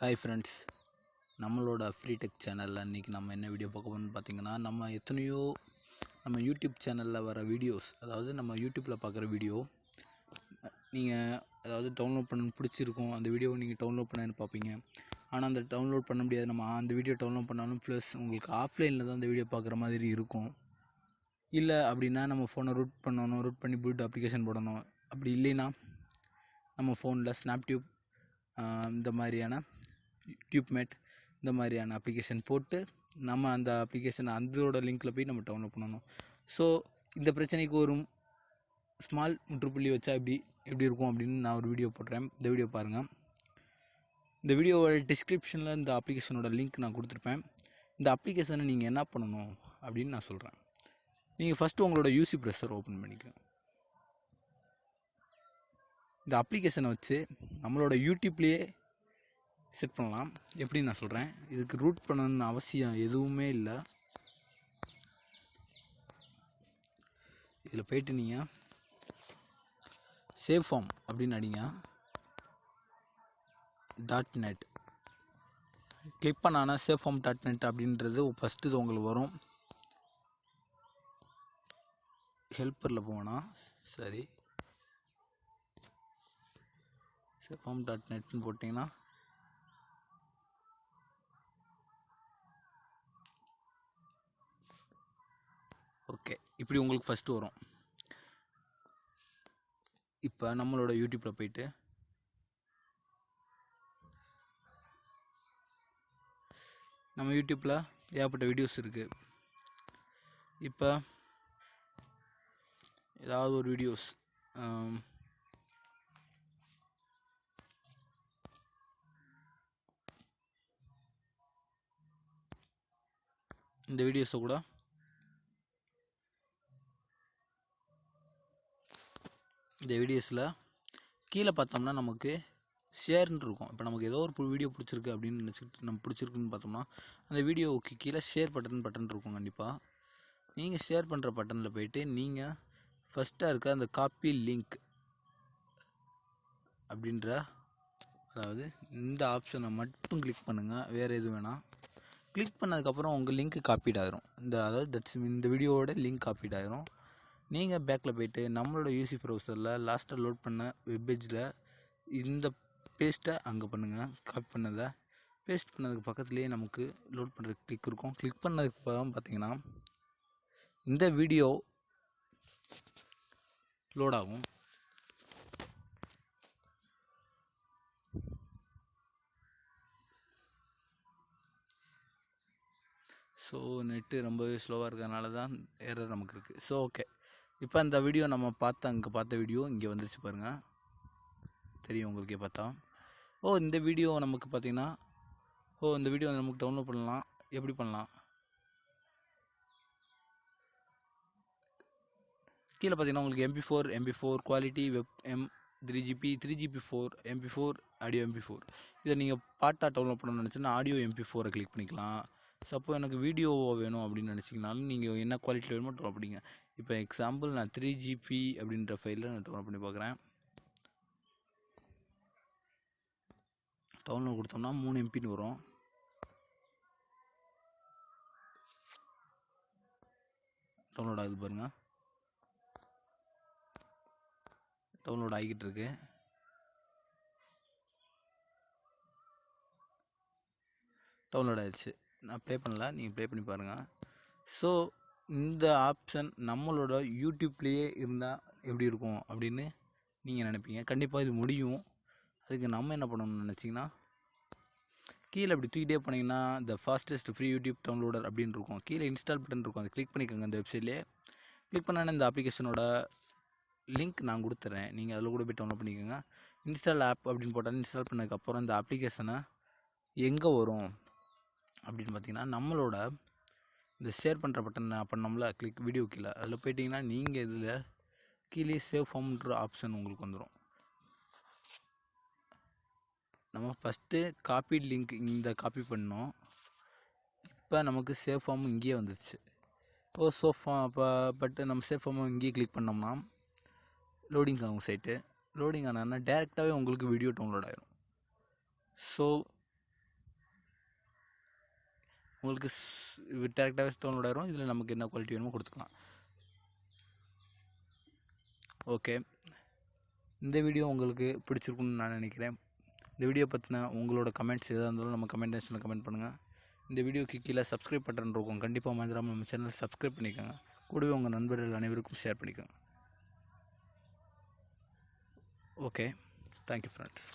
Hi friends நம்மளோட free tech சேனலில் இன்றைக்கி நம்ம என்ன வீடியோ பார்க்க போகணும்னு பார்த்தீங்கன்னா நம்ம எத்தனையோ நம்ம யூடியூப் சேனலில் வர வீடியோஸ் அதாவது நம்ம யூடியூப்பில் பார்க்குற வீடியோ நீங்கள் அதாவது டவுன்லோட் பண்ண பிடிச்சிருக்கும் அந்த வீடியோவை நீங்கள் டவுன்லோட் பண்ணு பார்ப்பீங்க. ஆனால் அந்த டவுன்லோட் பண்ண முடியாது. நம்ம அந்த வீடியோ டவுன்லோட் பண்ணாலும் ப்ளஸ் உங்களுக்கு ஆஃப்லைனில் தான் அந்த வீடியோ பார்க்குற மாதிரி இருக்கும். இல்லை அப்படின்னா நம்ம ஃபோனை ரூட் பண்ணணும் ரூட் பண்ணி புட் அப்ளிகேஷன் போடணும். அப்படி இல்லைன்னா நம்ம ஃபோனில் ஸ்னாப்டியூப் இந்த மாதிரியான டியூப்மேட் இந்த மாதிரியான அப்ளிகேஷன் போட்டு நம்ம அந்த அப்ளிகேஷன் அதோட லிங்க்கில் போய் நம்ம டவுன்லோட் பண்ணணும். ஸோ இந்த பிரச்சனைக்கு ஒரு ஸ்மால் முற்றுப்புள்ளி வச்சா எப்படி எப்படி இருக்கும் அப்படின்னு நான் ஒரு வீடியோ போடுறேன். இந்த வீடியோ பாருங்கள் இந்த வீடியோவோட டிஸ்கிரிப்ஷனில் இந்த அப்ளிகேஷனோட லிங்க் நான் கொடுத்துருப்பேன். இந்த அப்ளிகேஷனை நீங்கள் என்ன பண்ணணும் அப்படின்னு நான் சொல்கிறேன் நீங்கள் ஃபஸ்ட்டு உங்களோட யூசி ப்ரெஷர் ஓப்பன் பண்ணிக்கோங்க. இந்த அப்ளிகேஷனை வச்சு நம்மளோட யூடியூப்லேயே செட் பண்ணலாம். எப்படின்னு நான் சொல்கிறேன் இதுக்கு ரூட் பண்ணணும்னு அவசியம் எதுவுமே இல்லை. இதில் போயிட்டு நீங்கள் சேஃப் ஃபார்ம் அப்படின்னு அடிங்க. டாட் நெட் கிளிக் பண்ணானா சேஃப் ஃபார்ம் டாட் நெட் அப்படின்றது ஃபஸ்ட்டு இது உங்களுக்கு வரும். ஹெல்ப்பரில் போனால் சரி. சேஃப் சேஃபாம் டாட் நெட்னு போட்டிங்கன்னா ஓகே இப்படி உங்களுக்கு ஃபஸ்ட்டு வரும். இப்போ நம்மளோட யூடியூப்பில் போயிட்டு நம்ம யூடியூப்பில் ஏகப்பட்ட வீடியோஸ் இருக்குது இப்போ ஏதாவது ஒரு வீடியோஸ் இந்த வீடியோஸை கூட இந்த வீடியோஸில் கீழே பார்த்தோம்னா நமக்கு ஷேர்னு இருக்கும் இப்போ நமக்கு ஏதோ ஒரு வீடியோ பிடிச்சிருக்கு அப்படின்னு நினச்சிக்கிட்டு நம்ம பிடிச்சிருக்குன்னு பார்த்தோம்னா அந்த வீடியோவுக்கு கீழே ஷேர் பட்டன் பட்டன் இருக்கும் கண்டிப்பாக நீங்கள் ஷேர் பண்ணுற பட்டனில் போயிட்டு நீங்கள் ஃபஸ்ட்டாக இருக்க அந்த காப்பி லிங்க் அப்படின்ற அதாவது இந்த ஆப்ஷனை மட்டும் கிளிக் பண்ணுங்கள் வேறு எதுவும் வேணாம் கிளிக் பண்ணதுக்கப்புறம் உங்கள் லிங்க் காப்பீட் ஆகிரும் இந்த அதாவது தட்ஸ் இந்த வீடியோவோட லிங்க் காப்பீட் ஆகிரும் நீங்கள் பேக்கில் போயிட்டு நம்மளோட யூசி ப்ரௌசரில் லாஸ்ட்டாக லோட் பண்ண வெப்பேஜில் இந்த பேஸ்ட்டை அங்கே பண்ணுங்கள் காப்பி பண்ணதை. பேஸ்ட் பண்ணதுக்கு பக்கத்துலேயே நமக்கு லோட் பண்ணுற கிளிக் இருக்கும். கிளிக் பண்ணதுக்கு அப்புறம் பார்த்தீங்கன்னா இந்த வீடியோ லோட் ஆகும். ஸோ நெட்டு ரொம்பவே ஸ்லோவாக இருக்கிறதுனால தான் எரர் நமக்கு இருக்குது ஸோ ஓகே இப்போ அந்த வீடியோ நம்ம பார்த்த அங்கே பார்த்த வீடியோ இங்கே வந்துருச்சு பாருங்கள் தெரியும் உங்களுக்கே பார்த்தா. ஓ இந்த வீடியோ நமக்கு பார்த்தீங்கன்னா ஓ இந்த வீடியோ நமக்கு டவுன்லோட் பண்ணலாம். எப்படி பண்ணலாம்? கீழே பார்த்தீங்கன்னா உங்களுக்கு MP four MP four quality web M three GP three GP four MP four audio MP four இதை நீங்கள் பாட்டாக டவுன்லோட் பண்ணணும்னு நினச்சின்னா ஆடியோ எம்பி ஃபோரை கிளிக் பண்ணிக்கலாம். சப்போ எனக்கு வீடியோ வேணும் அப்படின்னு நினச்சிங்கனாலும் நீங்கள் என்ன குவாலிட்டியில் வேணுமோ டவுன்லோட் பண்ணிங்க. இப்போ எக்ஸாம்பிள் நான் த்ரீ ஜிபி அப்படின்ற ஃபைலில் நான் டவுன்லோட் பண்ணி பார்க்குறேன் டவுன்லோட் கொடுத்தோம்னா மூணு எம்பின்னு வரும். டவுன்லோட் ஆகுது பாருங்கள் டவுன்லோட் ஆகிக்கிட்டு இருக்கு. டவுன்லோட் ஆகிடுச்சு நான் ப்ளே பண்ணல. நீங்கள் ப்ளே பண்ணி பாருங்கள் ஸோ இந்த ஆப்ஷன் நம்மளோட யூடியூப்லேயே இருந்தால் எப்படி இருக்கும் அப்படின்னு நீங்கள் நினைப்பீங்க. கண்டிப்பாக இது முடியும். அதுக்கு நம்ம என்ன பண்ணணும்னு நினச்சிங்கன்னா கீழே அப்படி தூக்கிட்டே போனீங்கன்னா the fastest free YouTube downloader அப்படின்னு இருக்கும். கீழே இன்ஸ்டால் பட்டன் இருக்கும். அதை கிளிக் பண்ணிக்கோங்க அந்த வெப்சைட்லேயே கிளிக் பண்ணானே இந்த அப்ளிகேஷனோட லிங்க் நான் கொடுத்துட்றேன் நீங்கள் அதில் கூட போய் டவுன்லோட் பண்ணிக்கோங்க. இன்ஸ்டால் ஆப் அப்படின்னு போட்டாலும் இன்ஸ்டால் பண்ணதுக்கப்புறம் இந்த அப்ளிகேஷனை எங்கே வரும்? அப்படின்னு பார்த்தீங்கன்னா நம்மளோட இந்த ஷேர் பண்ணுற பட்டன் பண்ணோம்ல கிளிக் வீடியோ கீழே. அதில் போயிட்டிங்கன்னா நீங்கள் இதில் கீழே சேவ் ஃபார்ம்ன்ற ஆப்ஷன் உங்களுக்கு வந்துடும் நம்ம ஃபஸ்ட்டு காப்பி லிங்க் இந்த காப்பி பண்ணோம். இப்போ நமக்கு சேவ் ஃபார்ம் இங்கேயே வந்துடுச்சு இப்போ சோஃபா இப்போ பட் நம்ம சேஃப் ஃபார்ம் இங்கேயே கிளிக் பண்ணோம்னா லோடிங் ஆகும் சைட்டு லோடிங் ஆனால் டேரெக்டாகவே உங்களுக்கு வீடியோ டவுன்லோட் ஆகிடும் ஸோ உங்களுக்கு டேரெக்டாகவே டவுன்லோட் ஆகிரும் இதில் நமக்கு என்ன குவாலிட்டி வேணுமோ கொடுத்துக்கலாம். ஓகே இந்த வீடியோ உங்களுக்கு பிடிச்சிருக்குன்னு நான் நினைக்கிறேன். இந்த வீடியோ பற்றின உங்களோட கமெண்ட்ஸ் எதாக இருந்தாலும் நம்ம கமெண்ட் செக்ஷனில் கமெண்ட் பண்ணுங்கள் இந்த வீடியோக்கு கீழே சப்ஸ்கிரைப் பட்டன் இருக்கும். கண்டிப்பாக மறந்துடாமல் நம்ம சேனலை சப்ஸ்கிரைப் பண்ணிக்கோங்க. கூடவே உங்கள் நண்பர்கள் அனைவருக்கும் ஷேர் பண்ணிக்கோங்க. Okay thank you friends